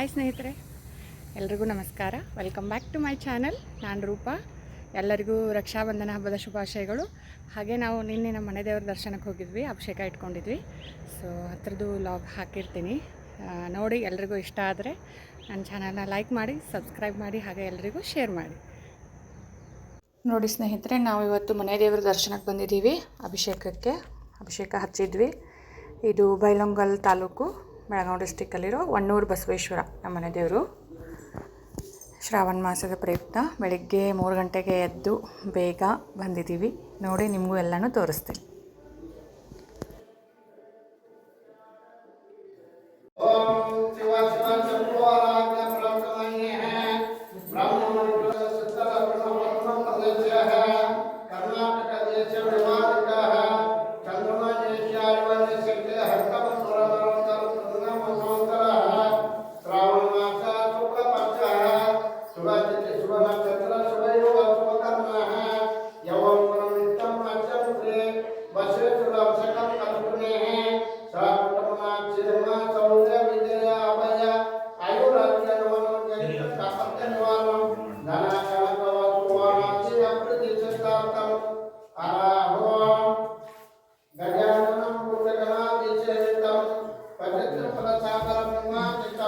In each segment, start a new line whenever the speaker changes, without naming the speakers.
Hi ಸ್ನೇಹಿತರೆ, ಎಲ್ರಿಗೂ ನಮಸ್ಕಾರ. Welcome back to my channel ನಾನು ರೂಪಾ. ಎಲ್ಲರಿಗೂ ರಕ್ಷಾಬಂಧನ ಹಬ್ಬದ ಶುಭಾಶಯಗಳು. ಹಾಗೆ ನಾವು ನಿನ್ನೆ ನಮ್ಮ ಮನೆ ದೇವ್ರ ದರ್ಶನಕ್ಕೆ ಹೋಗಿದ್ವಿ, ಅಭಿಷೇಕ ಇಟ್ಕೊಂಡಿದ್ವಿ. ಸೊ ಹತ್ರದ್ದು ಲಾಗ್ ಹಾಕಿರ್ತೀನಿ. ನೋಡಿ ಎಲ್ರಿಗೂ ಇಷ್ಟ ಆದರೆ ನನ್ನ ಚಾನಲ್ನ ಲೈಕ್ ಮಾಡಿ ಸಬ್ಸ್ಕ್ರೈಬ್ ಮಾಡಿ, ಹಾಗೆ ಎಲ್ರಿಗೂ ಶೇರ್ ಮಾಡಿ. ನೋಡಿ ಸ್ನೇಹಿತರೆ, ನಾವು ಇವತ್ತು ಮನೆ ದೇವರ ದರ್ಶನಕ್ಕೆ ಬಂದಿದ್ದೀವಿ. ಅಭಿಷೇಕಕ್ಕೆ ಅಭಿಷೇಕ ಹಚ್ಚಿದ್ವಿ. ಇದು ಬೈಲೊಂಗಲ್ ತಾಲೂಕು. ಬೆಳಗಾವಿ ಡಿಸ್ಟಿಕ್ಕಲ್ಲಿರೋ ಒಣ್ಣೂರು ಬಸವೇಶ್ವರ ನಮ್ಮ ಮನೆ ದೇವರು. ಶ್ರಾವಣ ಮಾಸದ ಪ್ರಯುಕ್ತ ಬೆಳಿಗ್ಗೆ ಮೂರು ಗಂಟೆಗೆ ಎದ್ದು ಬೇಗ ಬಂದಿದ್ದೀವಿ. ನೋಡಿ ನಿಮಗೂ ಎಲ್ಲನೂ ತೋರಿಸ್ತೀನಿ.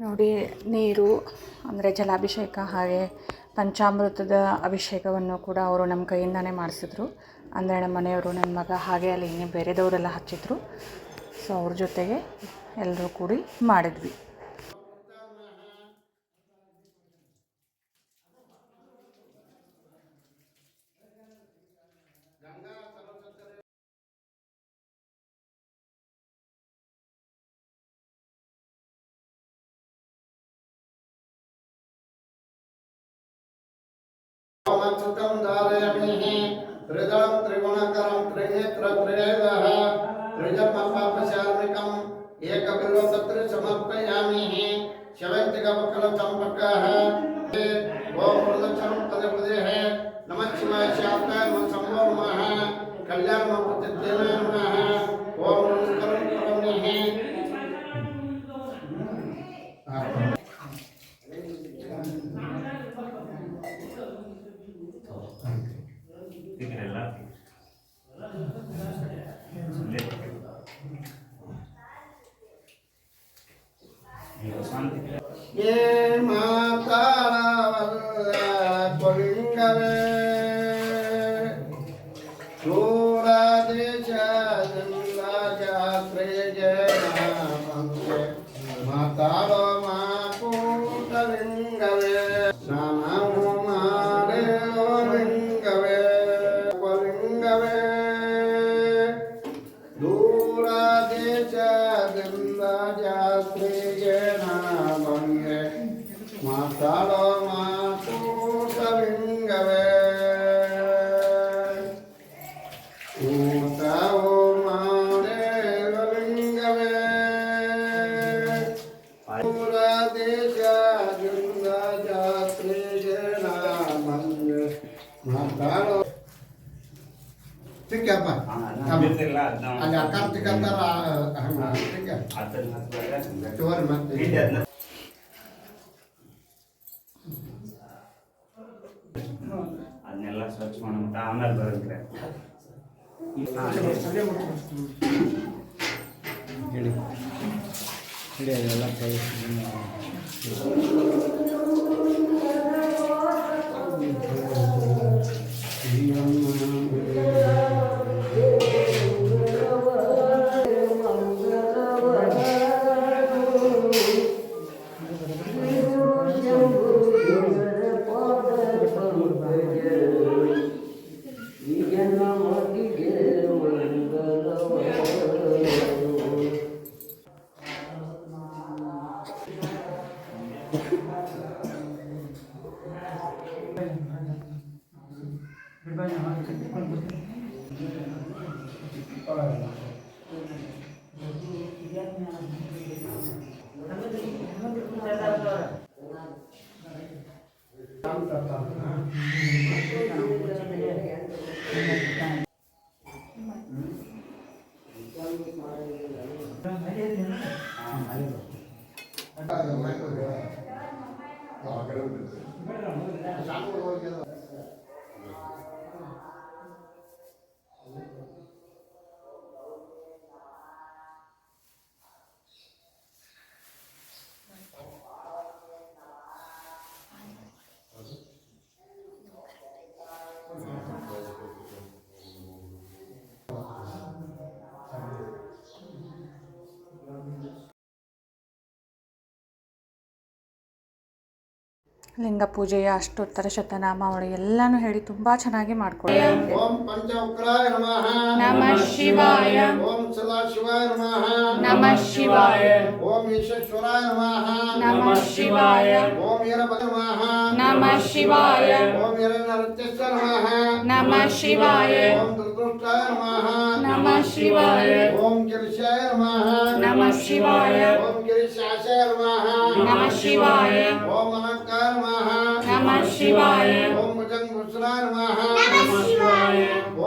ನೋಡಿ, ನೀರು, ಅಂದರೆ ಜಲಾಭಿಷೇಕ ಹಾಗೆ ಪಂಚಾಮೃತದ ಅಭಿಷೇಕವನ್ನು ಕೂಡ ಅವರು ನಮ್ಮ ಕೈಯಿಂದನೇ ಮಾಡಿಸಿದ್ರು. ಅಂದರೆ ನಮ್ಮ ಮನೆಯವರು, ನನ್ನ ಮಗ ಹಾಗೆ ಅಲ್ಲಿ ಬೇರೆದವರೆಲ್ಲ ಹಚ್ಚಿದ್ರು. ಸೊ ಅವ್ರ ಜೊತೆಗೆ ಎಲ್ಲರೂ ಕೂಡಿ ಮಾಡಿದ್ವಿ.
ओमच्युतं धारयामिः। त्रिदलं त्रिगुणकरं त्रिनेत्र त्रिनेत्रः त्रिजपपापशार्मिकम् एकबिल्वपत्रे समर्पयामिः शवन्तिकवकलचम्पकः ॐ प्रदक्षिणं पदे पदेः नमः शिवाय शान्ताय शम्भो नमः। कल्याणमप्रतिदेवाय नमः। ॐ नमस्कारं करोमि
ಶಾಂತಿ
ये ಅದನ್ನೆಲ್ಲ ಸ್ವಚ್ಛ ಮಾಡೋ
ಆಮೇಲೆ
ಬರುತ್ತೆ ಹೇಳಿ. ಹೇಳಿ ಅದೆಲ್ಲ mãe do Rio.
Tá uma grande. Já morou
aqui na. Thank
you.
ಲಿಂಗ ಪೂಜೆಯ ಅಷ್ಟೋತ್ತರ ಶತನಾಮಾವಳಿ ಎಲ್ಲಾನು ಹೇಳಿ ತುಂಬಾ ಚೆನ್ನಾಗಿ ಮಾಡ್ಕೊಳ್ಳಿ
ಓಂ ನಮಃ.
ನಮಃ ಶಿವಾಯ.
ಓಂ ಸದಾಶಿವಾಯ ನಮಃ.
ನಮಃ ಶಿವಾಯ.
ಓಂ ಈಶ್ವರಾಯ ನಮಃ.
ನಮಃ ಶಿವಾಯ.
ಓಂ ಈರಭದ್ರ ನಮಃ.
ನಮಃ ಶಿವಾಯ.
ಓಂ ನಮಃ.
ನಮಃ ಶಿವಾಯ.
ಓಂ
ओंकार
नमः नमः शिवाय।
ओम गिरिशाय
नमः नमः शिवाय। ओम
गिरिशाय नमः
नमः शिवाय। ओम अलंकार नमः
नमः शिवाय।
ओम भुजंग भूषणाय
नमः नमः
शिवाय।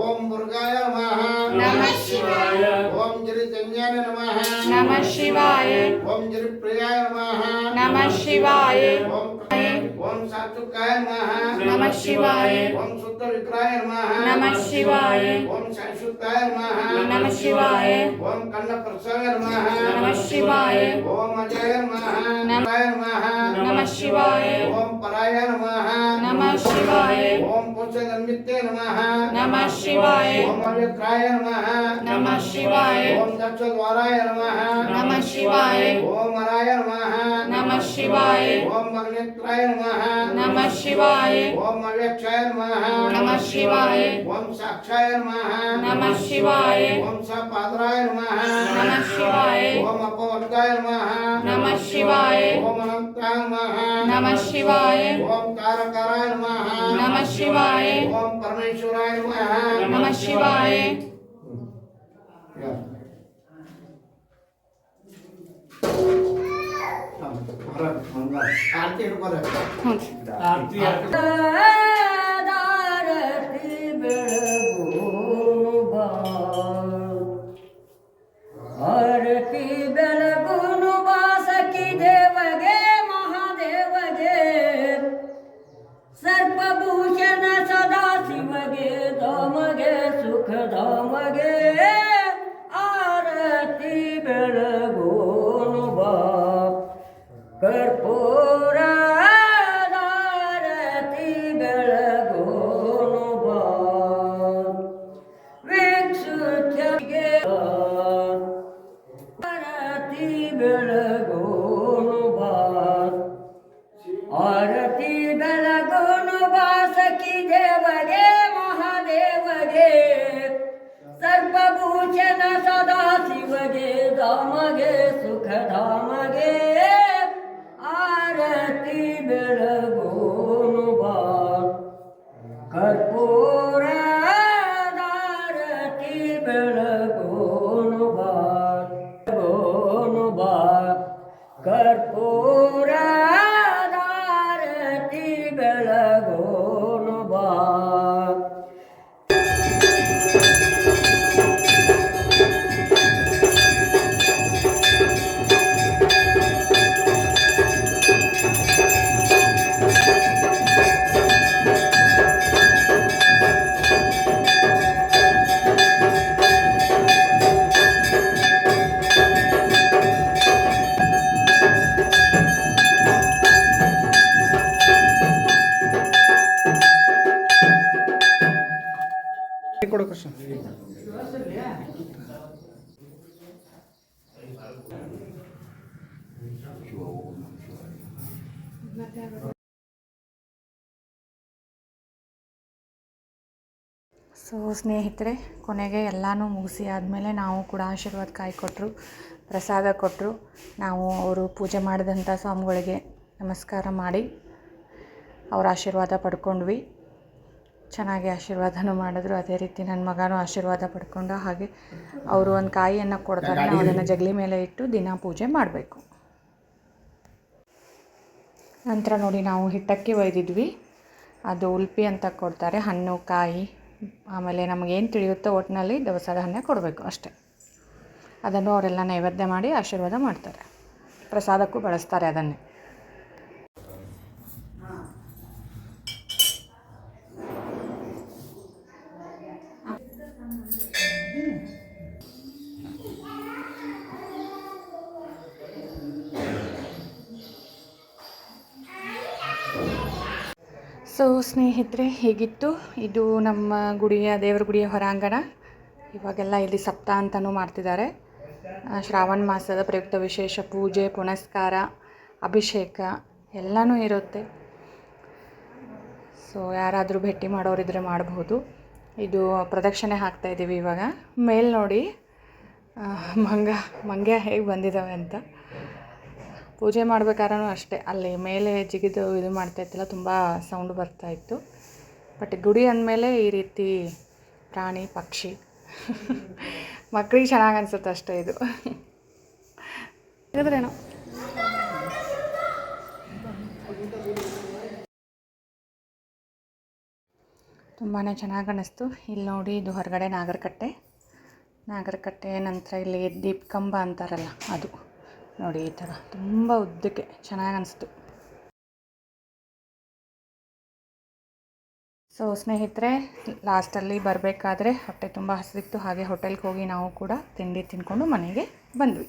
ओम मुर्गाय नमः
नमः शिवाय।
ओम गिरिजन्याय नमः
नमः शिवाय।
ओम गिरिप्रियाय नमः नमः
शिवाय। ओम
ओम सात्विकाय नमः
नमः शिवाय।
ओम शुद्ध रुद्राय
नमः नमः
शिवाय ओम संशुद्धाय
नमः नमः
शिवाय ओम कन्न
प्रसाय नमः
नमः शिवाय ओम
अजय नमः
नमः नमः नमः
शिवाय ओम
पराय नमः नमः
शिवाय ओम
पुष्यदमित्ते नमः नमः
शिवाय ओम
अवित्राय नमः नमः
शिवाय ओम
दक्षद्वाराय नमः
नमः
शिवाय ओम अराय नमः नमः शिवाय। ओम अग्नित्राय नमः। नमः शिवाय। ओम अव्यक्षाय नमः। नमः शिवाय। ओम साक्षाय नमः। नमः शिवाय। ओम सपाद्राय नमः। नमः शिवाय। ओम अपवर्गाय नमः। नमः शिवाय। ओम अनंताय नमः। नमः शिवाय। ओम कारकाराय नमः। नमः शिवाय। ओम परमेश्वराय नमः। नमः शिवाय। आरती आरती
Para கற்போ
ಸೊ ಸ್ನೇಹಿತರೆ, ಕೊನೆಗೆ ಎಲ್ಲನೂ ಮುಗಿಸಿ ಆದಮೇಲೆ ನಾವು ಕೂಡ ಆಶೀರ್ವಾದ ಕಾಯಿ ಕೊಟ್ಟರು ಪ್ರಸಾದ ಕೊಟ್ಟರು ನಾವು ಅವರು ಪೂಜೆ ಮಾಡಿದಂಥ ಸ್ವಾಮಿಗಳಿಗೆ ನಮಸ್ಕಾರ ಮಾಡಿ ಅವರ ಆಶೀರ್ವಾದ ಪಡ್ಕೊಂಡ್ವಿ. ಚೆನ್ನಾಗಿ ಆಶೀರ್ವಾದನೂ ಮಾಡಿದ್ರು. ಅದೇ ರೀತಿ ನನ್ನ ಮಗನೂ ಆಶೀರ್ವಾದ ಪಡ್ಕೊಂಡು ಹಾಗೆ ಅವರು ಒಂದು ಕಾಯಿಯನ್ನು ಕೊಡ್ತಾರೆ. ಅದನ್ನು ಜಗಲಿ ಮೇಲೆ ಇಟ್ಟು ದಿನ ಪೂಜೆ ಮಾಡಬೇಕು. ನಂತರ ನೋಡಿ ನಾವು ಹಿಟ್ಟಕ್ಕೆ ಒಯ್ದಿದ್ವಿ. ಅದು ಉಲ್ಪಿ ಅಂತ ಕೊಡ್ತಾರೆ, ಹಣ್ಣು, ಕಾಯಿ. ಆಮೇಲೆ ನಮಗೇನು ತಿಳಿಯುತ್ತೋ ಒಟ್ಟಿನಲ್ಲಿ ದವಸ ಧಾನ್ಯ ಕೊಡಬೇಕು ಅಷ್ಟೇ. ಅದನ್ನು ಅವರೆಲ್ಲ ನೈವೇದ್ಯ ಮಾಡಿ ಆಶೀರ್ವಾದ ಮಾಡ್ತಾರೆ. ಪ್ರಸಾದಕ್ಕೂ ಬಳಸ್ತಾರೆ ಅದನ್ನೇ. ಸ್ನೇಹಿತರೆ, ಹೀಗಿತ್ತು? ಇದು ನಮ್ಮ ಗುಡಿಯ, ದೇವರ ಗುಡಿಯ ಹೊರಾಂಗಣ. ಇವಾಗೆಲ್ಲ ಇಲ್ಲಿ ಸಪ್ತ ಅಂತಲೂ ಮಾಡ್ತಿದ್ದಾರೆ. ಶ್ರಾವಣ ಮಾಸದ ಪ್ರಯುಕ್ತ ವಿಶೇಷ ಪೂಜೆ, ಪುನಸ್ಕಾರ, ಅಭಿಷೇಕ ಎಲ್ಲನೂ ಇರುತ್ತೆ. ಸೊ ಯಾರಾದರೂ ಭೇಟಿ ಮಾಡೋರಿದ್ರೆ ಮಾಡಬಹುದು ಇದು ಪ್ರದಕ್ಷಿಣೆ ಹಾಕ್ತಾ ಇದ್ದೀವಿ ಇವಾಗ. ಮೇಲ್ ನೋಡಿ ಮಂಗ, ಮಂಗ್ಯ ಹೇಗೆ ಬಂದಿದ್ದಾವೆ ಅಂತ. ಪೂಜೆ ಮಾಡ್ಬೇಕಾದ್ರೂ ಅಷ್ಟೇ. ಅಲ್ಲಿ ಮೇಲೆ ಜಿಗಿದು ಇದು ಮಾಡ್ತಾ ಇತ್ತಲ್ಲ, ತುಂಬ ಸೌಂಡ್ ಬರ್ತಾಯಿತ್ತು ಬಟ್ ಗುಡಿ ಅಂದಮೇಲೆ ಈ ರೀತಿ ಪ್ರಾಣಿ, ಪಕ್ಷಿ, ಮಕ್ಳಿಗೆ ಚೆನ್ನಾಗಿ ಅನಿಸುತ್ತೆ ಅಷ್ಟೇ ಇದು. ಹೇಳಿದ್ರೇನೋ ತುಂಬಾ ಚೆನ್ನಾಗಿ ಅನ್ನಿಸ್ತು ಇಲ್ಲಿ ನೋಡಿ ಇದು ಹೊರಗಡೆ ನಾಗರಕಟ್ಟೆ. ನಾಗರಕಟ್ಟೆ ನಂತರ ಇಲ್ಲಿ ದೀಪ್ ಕಂಬ ಅಂತಾರಲ್ಲ, ಅದು. ನೋಡಿ ಈ ಥರ. ತುಂಬ ಉದ್ದಕ್ಕೆ ಚೆನ್ನಾಗಿ ಅನಿಸ್ತು. ಸೊ ಸ್ನೇಹಿತರೆ ಲಾಸ್ಟಲ್ಲಿ ಬರಬೇಕಾದ್ರೆ ಹೊಟ್ಟೆ ತುಂಬ ಹಸಿದಿತ್ತು, ಹಾಗೆ ಹೋಟೆಲ್ಗೆ ಹೋಗಿ ನಾವು ಕೂಡ ತಿಂಡಿ ತಿಂದ್ಕೊಂಡು ಮನೆಗೆ ಬಂದ್ವಿ.